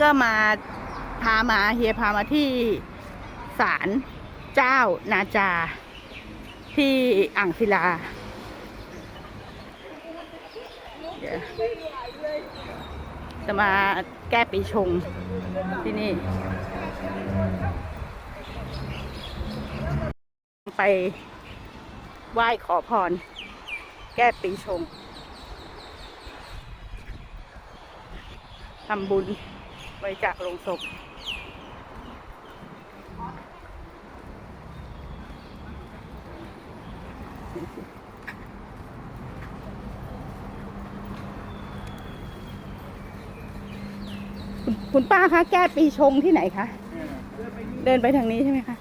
ก็มาพามาเฮียพามาที่ศาลเจ้านาจา ที่อ่างศิลาจะมาแก้ปีชงที่นี่ ไปไหว้ขอพร แก้ปีชงทำบุญ บริจาคลงศพคุณป้าคะแก้ปีชงที่ไหนคะ เดินไปทางนี้ใช่ไหมคะ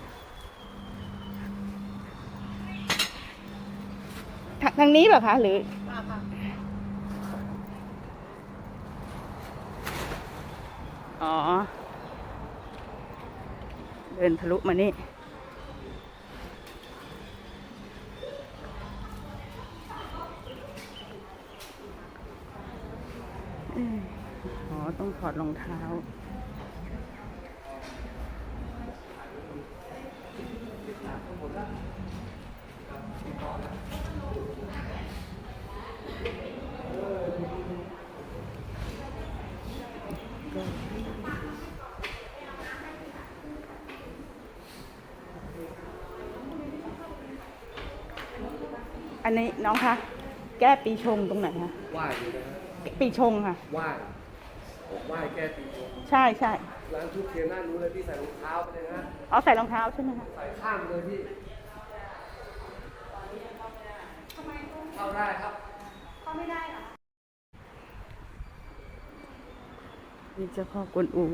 ทางทางนี้เปล่าคะ หรือ อ๋อ เดินทะลุมานี่ อ๋อ ต้องถอดรองเท้า อั นนี้น้องคะ แก้ปีชงตรงไหนคะไหว้อยู่นะฮะปีชงค่ะ ไหว้ผมไหว้แก้ปีชงใช่ใช่ร้านทุกเทียนหน้านู้นเลยพี่ใส่รองเท้าไปเลยนะเอาใส่รองเท้าใช่ไหมคะ ใส่ข้างเลยพี่เข้าได้ครับ นี่เจ้าพ่อกวนอู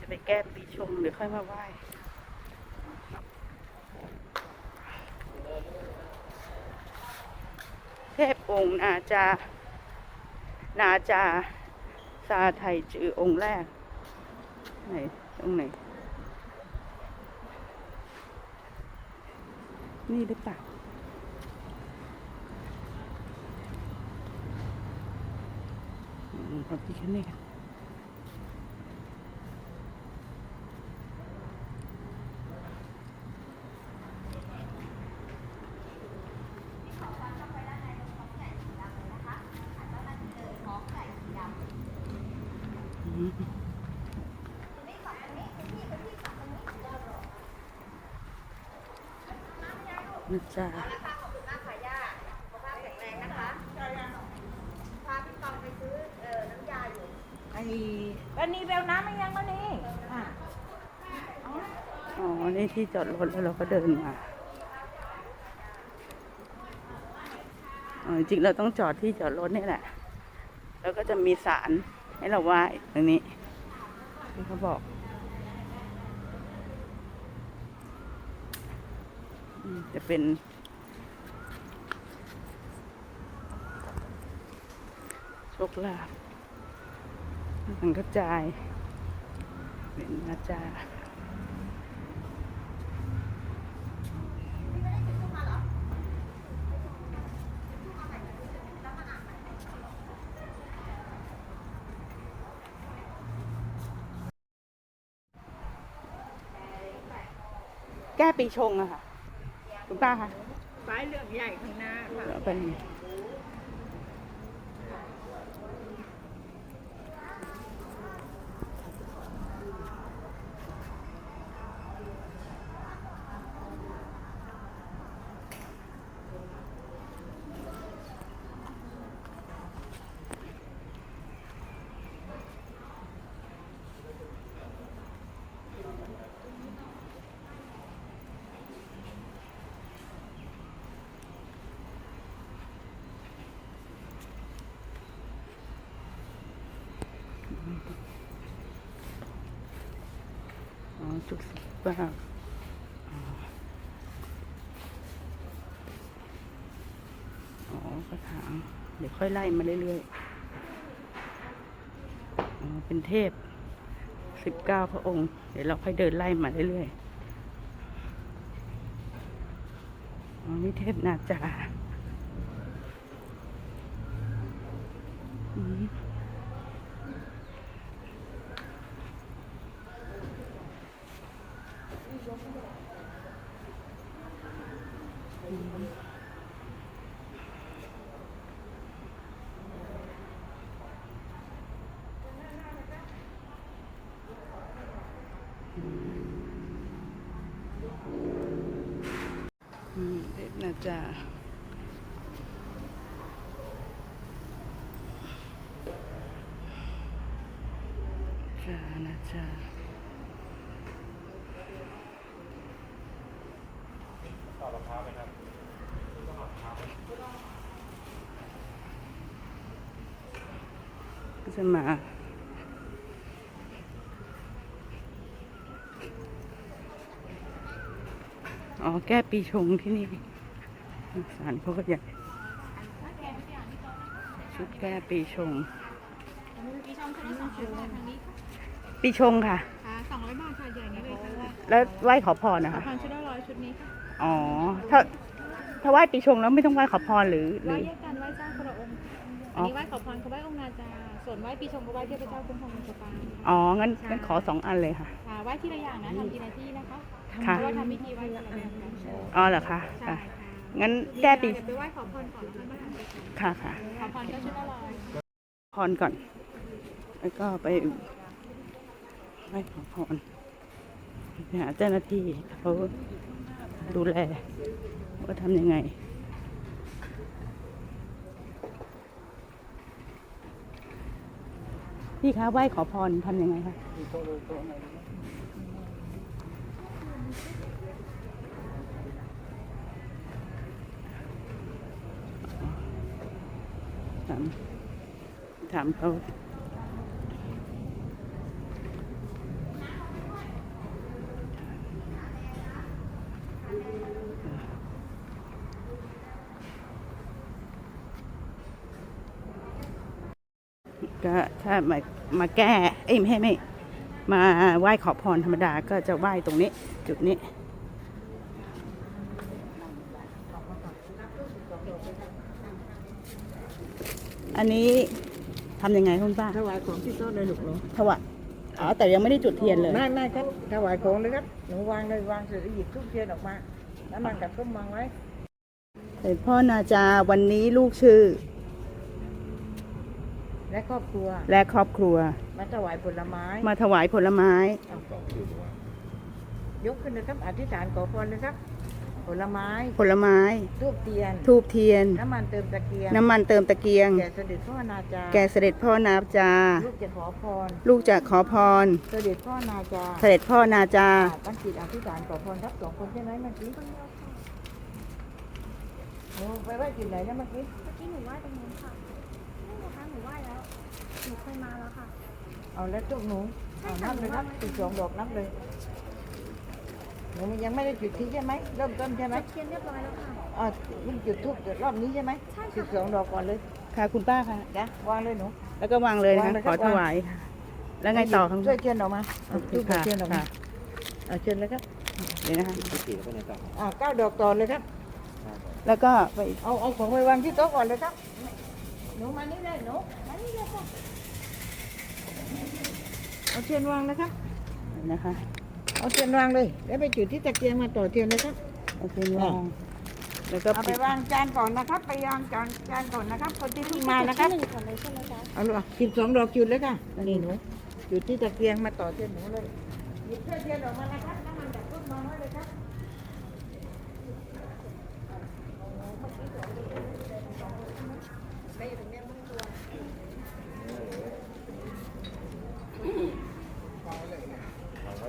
จะไปแก้ปีชงหรือค่อยมาไหว้ เทพองค์นาจา นาจา ซาไทยจือองค์แรก ไหน ตรงไหน นี่หรือเปล่าอืมพระพิคเนตอืม นะจ๊ะไอ้วันนี้เบลน้ำมันยังวันนี้อะอ๋อ นี่ที่จอดรถแล้วเราก็เดินมาอ๋อจริงๆเราต้องจอดที่จอดรถนี่แหละ แล้วก็จะมีสารให้เราไหว้ตรงนี้ที่เขาบอกอืม จะเป็น โชคลาภมันกระจาย เป็นอาจารย์แก้ปีชงอะค่ะ คุณป้าคะไฟเหลืองใหญ่ข้างหน้าค่ะแล้วเป็น อ๋อจุกสิบป้าอ๋ออ๋อกระถาง เดี๋ยวค่อยไล่มาเรื่อยๆอ๋อเป็นเทพสิบเก้าพระองค์ เดี๋ยวเราค่อยเดินไล่มาเรื่อยๆอ๋อนี่เทพนาจา อ อืมอืม เด็กน่าจะจ้านะจ้าก็จะมาอ๋อ แก้ปีชงที่นี่ สารเขาก็อยากชุดแก้ปีชง ปีชงชุดละสองร้อยบาททางนี้ปีชงค่ะ ค่ะสองร้อยบาทค่ะใหญ่นี้เลยค่ะแล้วไหว้ขอพรนะขอคะพันชุดละร้อยชุดนี้ค่ะอ๋อ ถ้าถ้าไหว้ปีชงแล้วไม่ต้องไหว้ขอพรหรือหไหว้รือ แยกกันไหว้เจ้าคนละองค์อ๋อัอนนี้ไหว้ขอพรเขาไหว้องค์นาจาส่วนไหว้ปีชงก็ไหว้เทพเจ้าคุ้มครองดวงชะตาอ๋อ งั้นงั้นขอสองอันเลยค่ะ ค่ะไหว้ที่ละอย่างนะทำทีละที่นะคะค่ะ เพราะว่าทำพิธีไหว้ทีละแบบกันอ๋อเหรอคะใช่ค่ะค่ะ งั้นแก้ปี เดี๋ยวไปไหว้ขอพรก่อนแล้วค่อยมาทำปีชงค่ะค่ะ ขอพรก็ชุดละร้อย พรก่อน แล้วก็ไปไหว้ขอพรไปหาเจ้าหน้าที่เขาดูแลว่าทำยังไง พี่คะไหว้ขอพรทำยังไงคะ ถามถามเขาก็ถ้ามามาแก้ เอ้ยไม่ให้ไม่มาไหว้ขอพรธรรมดาก็จะไหว้ตรงนี้ จุดนี้ อั นนี้ทำยังไงคุณป้าถวายของที่โต๊ะเลยลูกหนูถวายอ๋อแต่ยังไม่ได้จุดเทียนเลยไม่ไม่ครับถวายของเลยครับหนูวางเลยวางเสร็จแล้วหยิบทุกเทียนออกมา แล้วมันกับต้มวางไว้เสด็จพ่อนาจาวันนี้ลูกชื่อ และครอบครัวและครอบครัว มาถวายผลไม้มาถวายผลไม้ ยกขึ้นเลยครับอธิษฐานขอพรเลยครับ ผลไม้ผลไม้ ทูบเทียน ทูบเทียน น้ำมันเติมตะเกียงน้ำมันเติมตะเกียง แก่เสด็จพ่อนาจาแก่เสด็จพ่อนาจา ลูกจะขอพร ลูกจะขอพร เสด็จพ่อนาจาเสด็จพ่อนาจา อ่าตั้งจิตอธิษฐานขอพรครับสองคนใช่ไหมเมื่อกี้หนูไปไหว้จุดไหนนะเมื่อกี้เมื่อกี้หนูไหว้ตรงนู้นค่ะนี่นะคะหนูไหว้แล้ว หนูเคยมาแล้วค่ะ เอาแล้วทุกหนูเอานับเลยครับจุดสองดอกนับเลย หนูยังไม่ได้จุดที่ใช่ไหมเริ่มต้นใช่ไหมเทียนเรียบร้อยแล้วค่ะอ๋อมันจุดทุกจุดรอบนี้ใช่ไหมใช่ค่ะจุดสองดอกก่อนเลยค่ะคุณป้าค่ะจ้ะวางเลยหนู แล้วก็วางเลยนะวางคะเลยขครัอบถวาย แล้วไงต่อครับช่วยเทียนออกมาเอาโอเคทูบกับค่ะเทียนออกมาค่ะเอาเชิญเลยครับเดี๋ยวนะคะอ่าเก้าดอกต่อเลยครับ แล้วก็ไปเอาเอาของไปวางที่โต๊ะก่อนเลยครับ หนูมานี่เลยหนูมานี่เลยค่ะเอาเทียนวางนะครับนะคะ เอาเทียนวางเลย แล้วไปจุดที่ตะเกียงมาต่อเทียนเลยครับโอเควางแล้วก็เอาไปปิดวางจานก่อนนะครับ ไปวางจานจานก่อนนะครับ คนที่เพิ่งมานะครับหนึ่งก่อนเลยใช่ไหมจ๊ะเอาลูกสิบสองดอกจุดเลยค่ะนี่หนูจุดที่ตะเกียงมาต่อเทียนหนูเลยหยิบเทียนออกมานะครับน้ำมันจากต้นมองไว้เลยครับ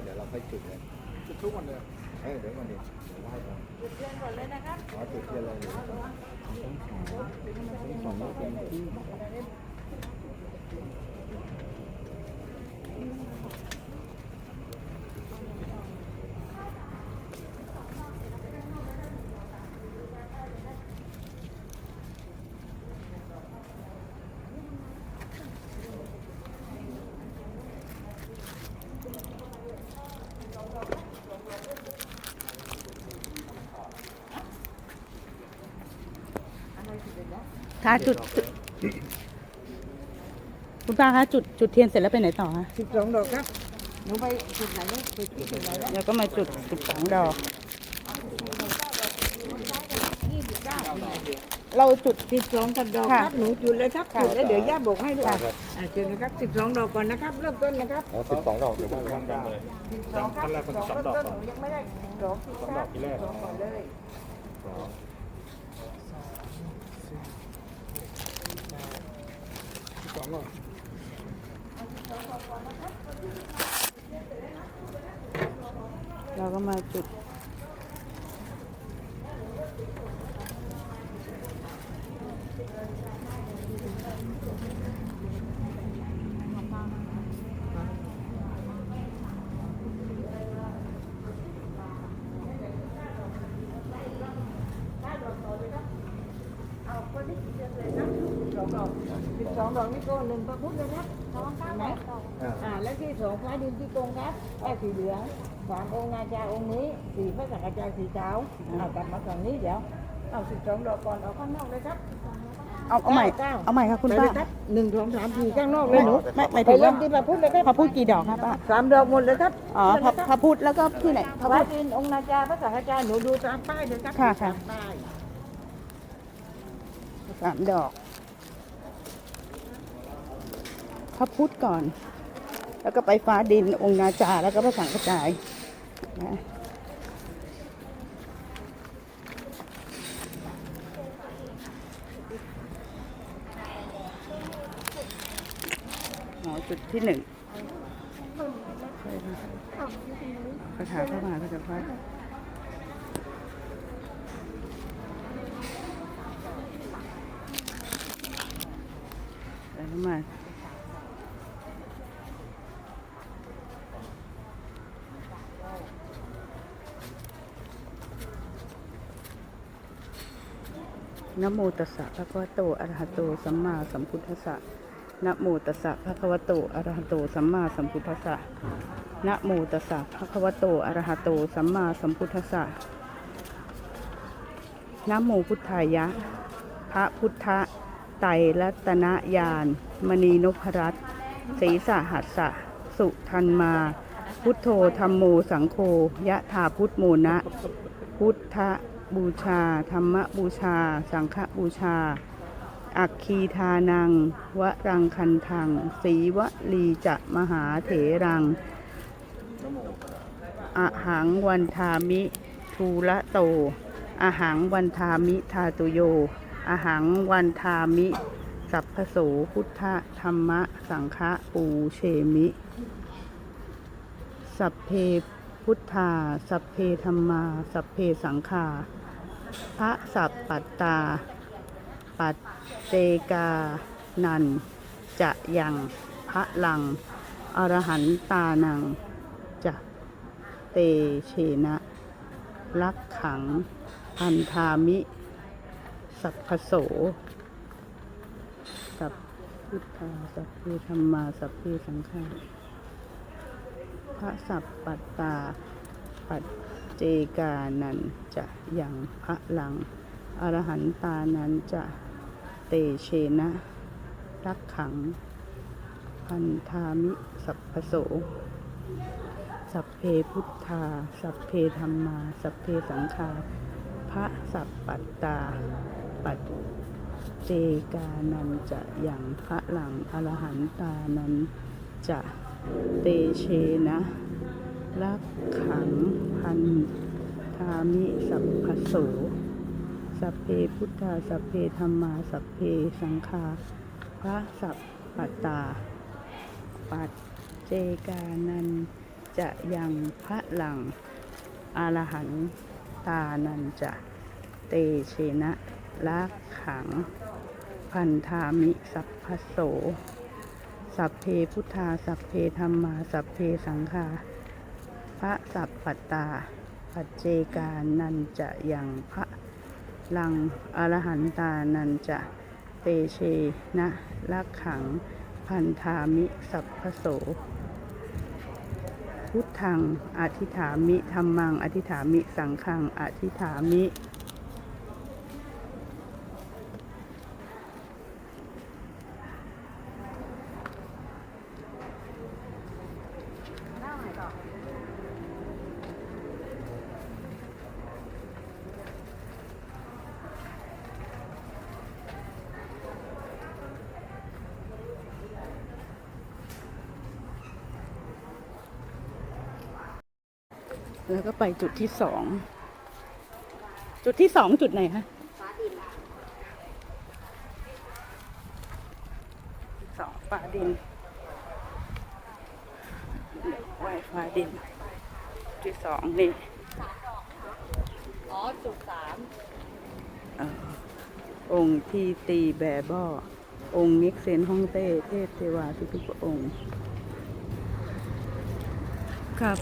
เดี๋ยวเราค่อยจุดเลยจุดทุกวันเลยเออเดี๋ยววันนี้ไหว้ก่อน จุดเทียนก่อนเลยนะครับ ขอจุดเทียนเลยสองดอกเทียน อะไรจุดเลยนะ ค่ะจุดจุดคุณป้าคะจุดจุดเทียนเสร็จแล้วไปไหนต่อคะสิบสองดอกครับหนูไปจุดไหนเนี่ยจุดที่จุดไหนแล้วแล้วก็มาจุดสิบสองดอก เราจุด สิบสองกับดอกค่ะครับหนูจุดเลยครับค่ะ จุดแล้วเดี๋ยวย่าบอกให้ด้วยค่ะอ่าจุดนะครับสิบสองดอกก่อนนะครับ เริ่มต้นนะครับอ๋อสิบสองดอกเดี๋ยวพร้อมกันเลย สิบสองครับสิบสองเริ่มต้นหนูยังไม่ได้ดอกที่สองดอกที่แรกสองก่อนเลย สอง ดอกเราก็มาจุดเอาคนที่เดือนเลยนะสองดอกสิบสองดอกนี่ หนึ่งพระพุทธเลยนะน้องก้าวเห็นไหมดอกอ่าและที่สองฟ้าดินที่ตรงครับแอ้สีเหลืองสามองค์นาจาองค์นี้สี่พระสังฆาจารย์สีขาวเอากลับมาฝั่งนี้เดี๋ยวเอาสิบสองดอกก่อนเอาข้างนอกเลยครับเอาเอาใหม่เก้าเอาใหม่ค่ะคุณไปป้าเลยครับหนึ่งสองสามสี่ข้างนอกเลยหนูไม่ไม่ไปถึงเริ่ว่ามที่พระพุทธเลยครับพระพูดกี่ดอกคะป้าสามดอกหมดเลยครับอ๋อพระพระพูดแล้วก็ที่ไหนพระฟ้าพูดดินองค์นาจาพระสังฆาจารย์หนูดูตามป้ายเลยครับค่ะค่ะตามป้ายสามดอก พระพุทธก่อน แล้วก็ไปฟ้าดินองค์นาจาแล้วก็พระสังฆจายนะอ๋อจุดที่หนึ่งคาถาเข้ามาก็จะพัดแล้วมา นะโมตัสสะภะคะวะโตอะระหะโตสัมมาสัมพุทธัสสะนะโมตัสสะภะคะวะโตอะระหะโตสัมมาสัมพุทธัสสะนะโมตัสสะภะคะวะโตอะระหะโตสัมมาสัมพุทธัสสะนะโมพุทธายะ พระพุทธไตรรัตนญาณมณีนพรัตน์ศรีสหัสสะ สุทันมา พุทโธธรรมโมสังโฆยะถาพุทโมนะ พุทธ บูชา ธรรมบูชา สังฆบูชา อักคีทานัง วรังคันทัง สีวลีจะมหาเถรัง อหังวันทามิ ทูละโต อหังวันทามิทาตุโย อหังวันทามิ สัพพโสพุทธธรรมสังฆปูเชมิ สัพเพพุทธา สัพเพธรรมา สัพเพสังฆา พระสัพปัตตา ปัจเจกานัน จะยังพระลัง อรหันตานัง จะเตเชนะลักขังพันธามิ สัพพโส สัพพุทธาสัพเพธรรมา สัพเพสังฆาพระสัพปัตตา ปัจเจกานันจะ อยังพระลัง อรหันตานั้นจะเตเชนะ รักขัง พันธามิสัพพโส สัพเพพุทธา สัพเพธรรมา สัพเพสังฆาพระสัพปัตตา ปัจเจกานันจะอยังพระหลังอรหันตานั้นจะเตเชนะ รักขังพันธ ธามิสัพพโส สัพเพพุทธา สัพเพธรรมา สัพเพสังฆาพระสัพปตา ปัจเจกานันจะยังพระหลังอารหันตานันจะเตเชนะลักขัง พันธามิสัพพโส สัพเพพุทธา สัพเพธรรมา สัพเพสังฆาพระสัพปตา ปัจเจกานันจะยังพระลังอรหันตานันจะเตเชนะลักขังพันธามิสัพพโส พุทธังอธิฐามิธรรมังอธิฐามิสังฆังอธิฐามิ แล้วก็ไปจุดที่สอง จุดที่สองจุดไหนคะสองฟ้าดินไหวฟ้าดินที่สองนี่ อ๋อ จุดสามเอ่อองค์ที่ตีแบบ้อองค์นิกเซนฮ่องเต้ เทพเทวาทุกทุกๆพระองค์ ครับ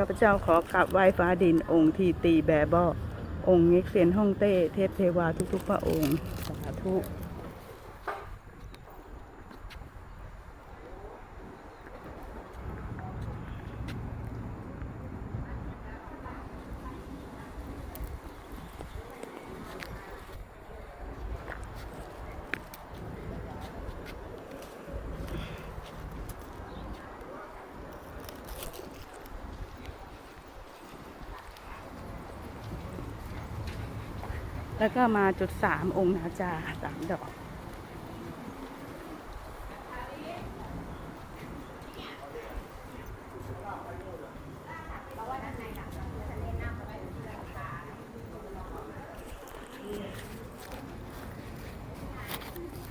ข้าพเจ้าขอกราบไหว้ฟ้าดินองค์ที่ตีแบบบอองค์เง็กเซนฮ่องเต้เทพเทวาทุกทุกๆพระองค์ สาธุ แล้วก็มาจุดสามองค์นาจาสามดอก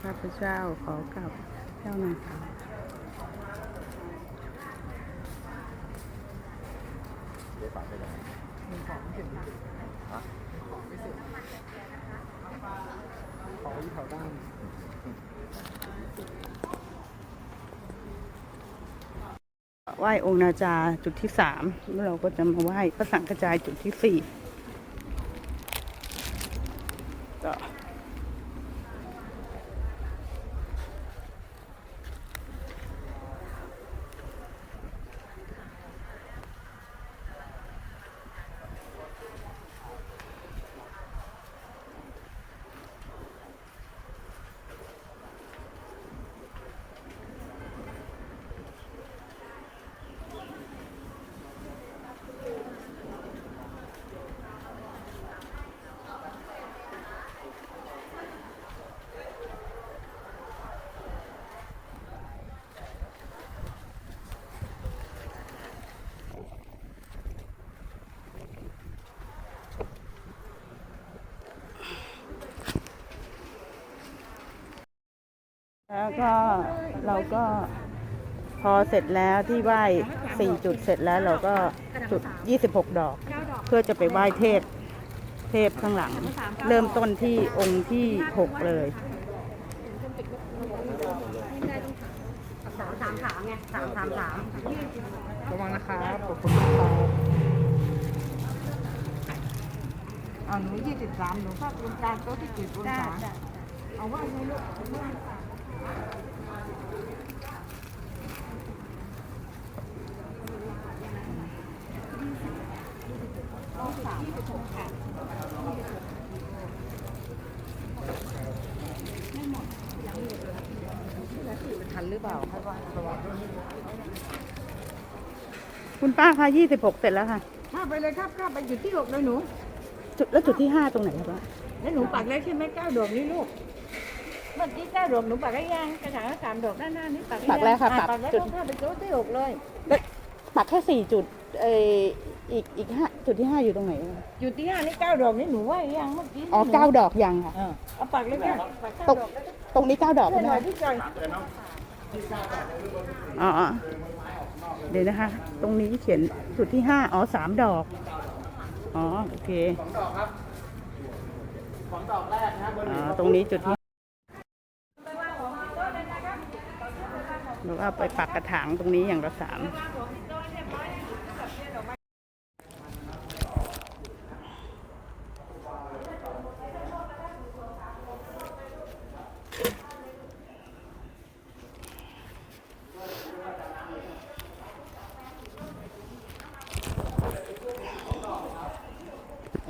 ข้าพเจ้าขอกลับเจ้านายค่ะดี๋ยวฝากไปเลยของไม่เสร็จฮะของไม่เสร็จของ ที่แถวด้านไหว้องค์นาจาจุดที่สามแล้วเราก็จะมาไหว้พระสังฆจายจุดที่สี่ ก็เราก็พอเสร็จแล้วที่ไหว้สี่จุดเสร็จแล้วเราก็จุดยี่สิบหกดอกเก้าดอก เพื่อจะไปไหว้เทพ เทพข้างหลัง เริ่มต้นที่องค์ที่หกเลยสามสามสามไงสามสามสามระวังนะครับขอบคุณครับเอาหนูยี่สิบสามหนูภาคตรงกลางโต๊ะที่จุดองจ้าศาจ้าเอาว่าไงลูก ทันหรือเปล่าให้ว่าระวังคุณป้าคะยี่สิบหกเสร็จแล้วค่ะข้าไปเลยครับข้าไปจุดที่หกเลยหนู จุดแล้วจุดที่ห้าตรงไหนครับป้าแล้วหนูปักแล้วใช่ไหมเก้าดอกนี่ลูกเมื่อกี้เก้าดอกหนูปักได้ยังกระถางละสามดอกด้านหน้านี่ปักได้ยังปักแล้วค่ะอ่ปักปักแล้วจุดก็เข้าไปโต๊ะที่หกเลย ปักแค่สี่จุดเอออีกอีกห้าจุดที่ห้าอยู่ตรงไหนอะจุดที่ห้านี่เก้าดอกนี่หนูว่ายังเมื่อกี้อ๋อหนูเก้าดอกยังค่ะ เออเอาปักเลยค่ะปักเก้าตรงดอกแล้วก็ตรงนี้เก้าดอกช่วยใช่หไหมน่อยคะพี่จอยอ๋ออ๋อเดี๋ยวนะคะ ตรงนี้เขียนจุดที่ห้าอ๋อสามดอก อ๋อโอเคสองดอกครับสองดอกแรกนะอ๋อตรงนี้จุดที่ แล้วก็ไปปักกระถางตรงนี้อย่างละสาม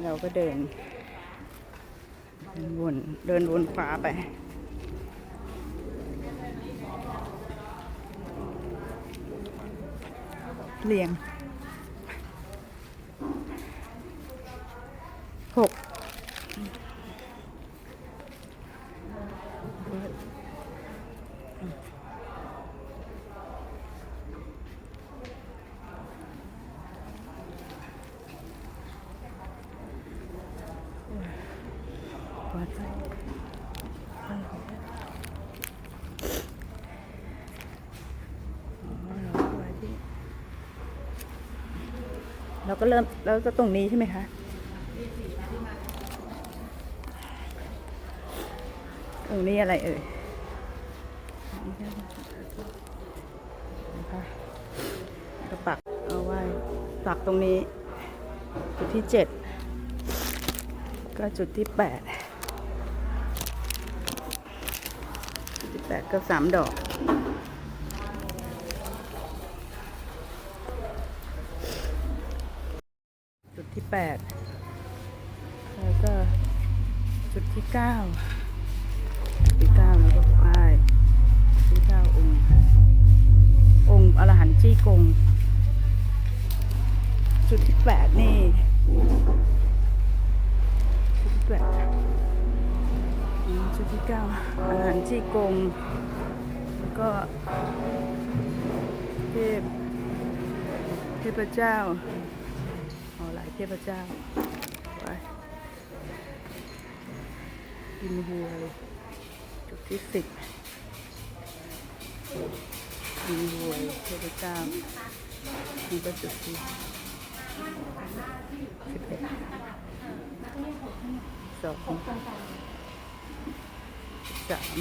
เราก็เดินเดินวน เดินวนขวาไป เรียงหก เราก็เริ่มแล้วก็ตรงนี้ใช่ไหมคะตรงนี้อะไรเอ่ยนะคะกระปักเอาไว้ปักตรงนี้ จุดที่เจ็ดก็จุดที่แปดจุดที่แปดก็สามดอก จุ ดแล้วก็จุดที่เก้าจุดที่เก้าแล้วก็ไหว้จุดที่เก้าองค์องค์อรหันต์จี้กง จุดที่แปดนี่จุดที่แปดจุดที่เก้าอรหันต์จี้กงแล้วก็เทพเทพเจ้า เทพเจ้าไปกินหัวเลยจุดที่สิบกินหัวยเทพเจ้านี่ก็จุดที่สิบเอ็ดสองสาม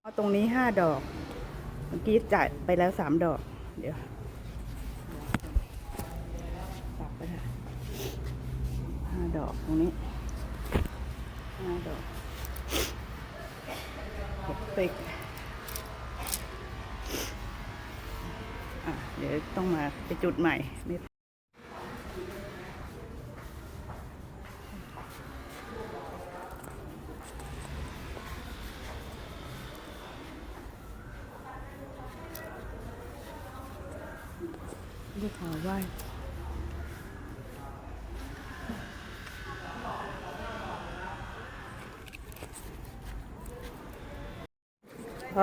เอาตรงนี้ห้าดอก เมื่อกี้จ่ายไปแล้วสามดอก เดี๋ยว ปักไปค่ะห้า ดอกตรงนี้ห้าดอกหกเป็กอะเดี๋ยวต้องมาไปจุดใหม่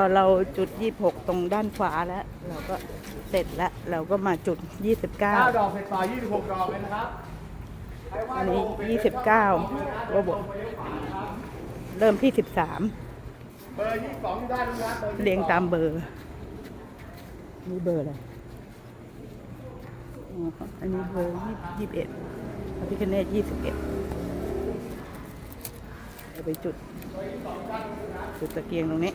อเราจุดยี่บหกตรงด้านขวาแล้ว เราก็เสร็จแล้ว เราก็มาจุดยี่สิดอกเสร็จต่อ26 ดอกเลยนะครับอันนี้ยี่สิบเก้าก็บเริ่มที่ 13 เบอร์ 22 ด้านนะเรียงตามเบอร์มีเบอร์อะไรอันนี้เบอร์ยี่สิบเพระพิคเนต21 ไปจุด จุดตะเกียงตรงนี้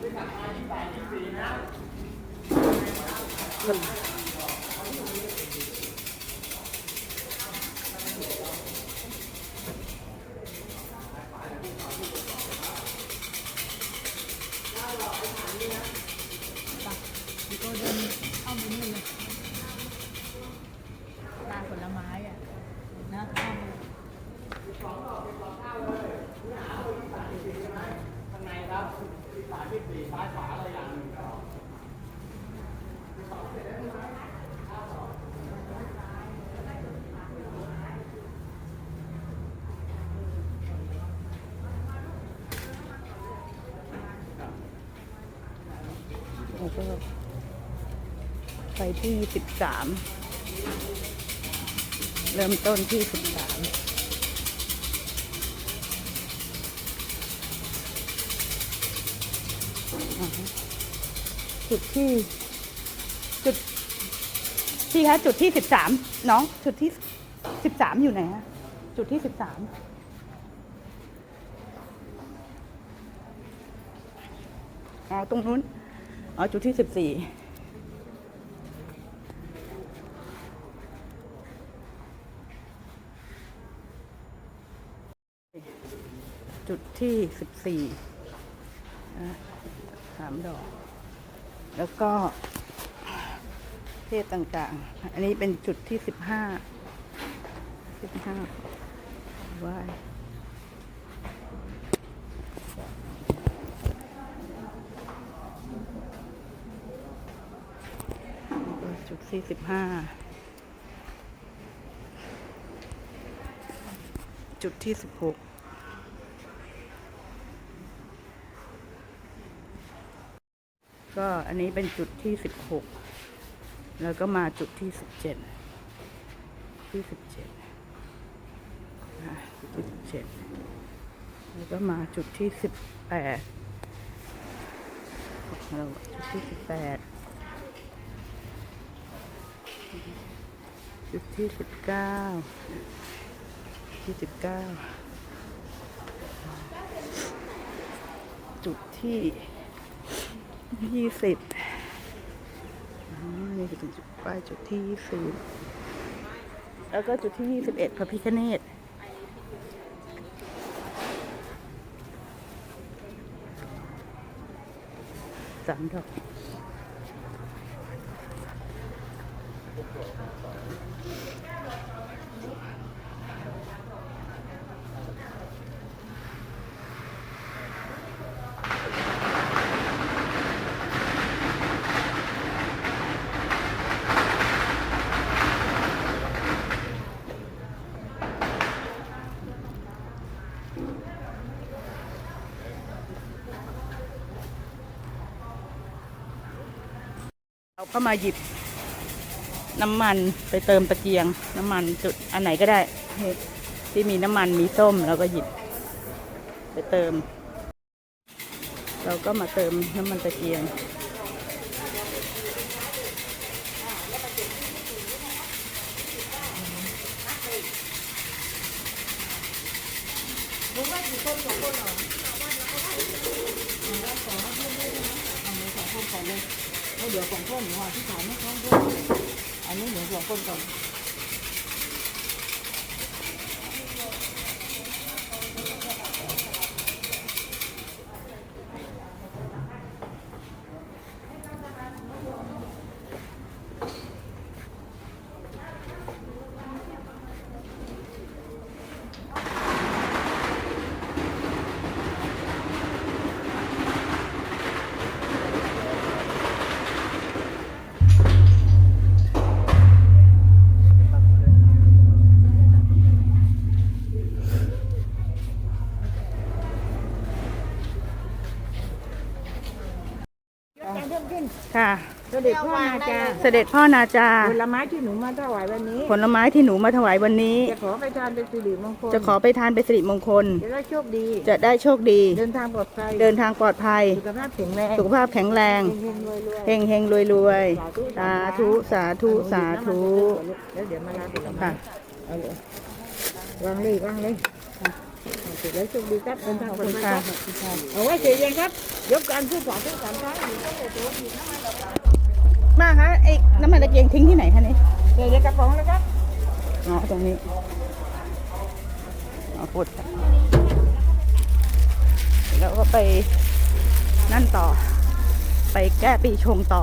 ที่สิบสามเริ่มต้นที่สิบสามจุดที่ จุดพี่คะจุดที่สิบสามน้อง จุดที่สิบสามอยู่ไหนฮะจุดที่สิบสามอ๋อตรงนู้นอ๋อจุดที่สิบสี่ จุดที่สิบสี่สามดอก แล้วก็เทศต่างๆ อันนี้เป็นจุดที่สิบห้าสิบห้าไหว้แล้วก็จุดที่สิบห้าจุดที่สิบหก ก็อันนี้เป็นจุดที่สิบหกแล้วก็มาจุดที่สิบเจ็ดที่สิบเจ็ดจุดที่สิบเจ็ดแล้วก็มาจุดที่สิบแปดเราจุดที่สิบแปดจุดที่สิบเก้าที่สิบเก้าจุดที่ ยี่สิบนี่คือจุดป้ายจุดที่ยี่สิบแล้วก็จุดที่ยี่สิบเอ็ดพระพิฆเนศสามดอก ก็มาหยิบน้ำมันไปเติมตะเกียง น้ำมันจุดอันไหนก็ได้ ที่มีน้ำมันมีส้มเราก็หยิบ ไปเติม เราก็มาเติมน้ำมันตะเกียงเเดี๋ยวของพ่อหนูหาที่ขายไม่คล่องด้วยอันนี้หนูสองคนก่อน ค่ะ เสด็จพ่อนาจาเสด็จพ่อนาจา ผลไม้ที่หนูมาถวายวันนี้ ผลไม้ที่หนูมาถวายวันนี้ จะขอไปทานเป็นสิริมงคล จะขอไปทานเป็นสิริมงคล จะได้โชคดี จะได้โชคดี เดินทางปลอดภัย เดินทางปลอดภัย สุขภาพแข็งแรงสุขภาพแข็งแรงเฮงๆรวยเฮงเฮงรวยรวยสาธุสาๆธุสาธุ แล้วเดี๋ยวมาลาผลไม้ค่ะ เอาเลยวางเลยวางเลย เอาเสร็จแล้วโชคดีครับเดินทางขอบปลอคุดณภัยค่ะครับเอาไว้เสียเย็นครับยกการพูดสองพูดสามครั้งอยู่ก็เลยตัวอยู่น้ำมันดอกมาคะไอ้น้ำมันตะเกียงทิ้งที่ไหนคะนี่เดี๋ยวเดี๋ยวกระป๋องแล้วครับอ๋อตรงนี้อ๋อพูดค่ะแล้วก็ไปนั่นต่อ ไปแก้ปีชงต่อ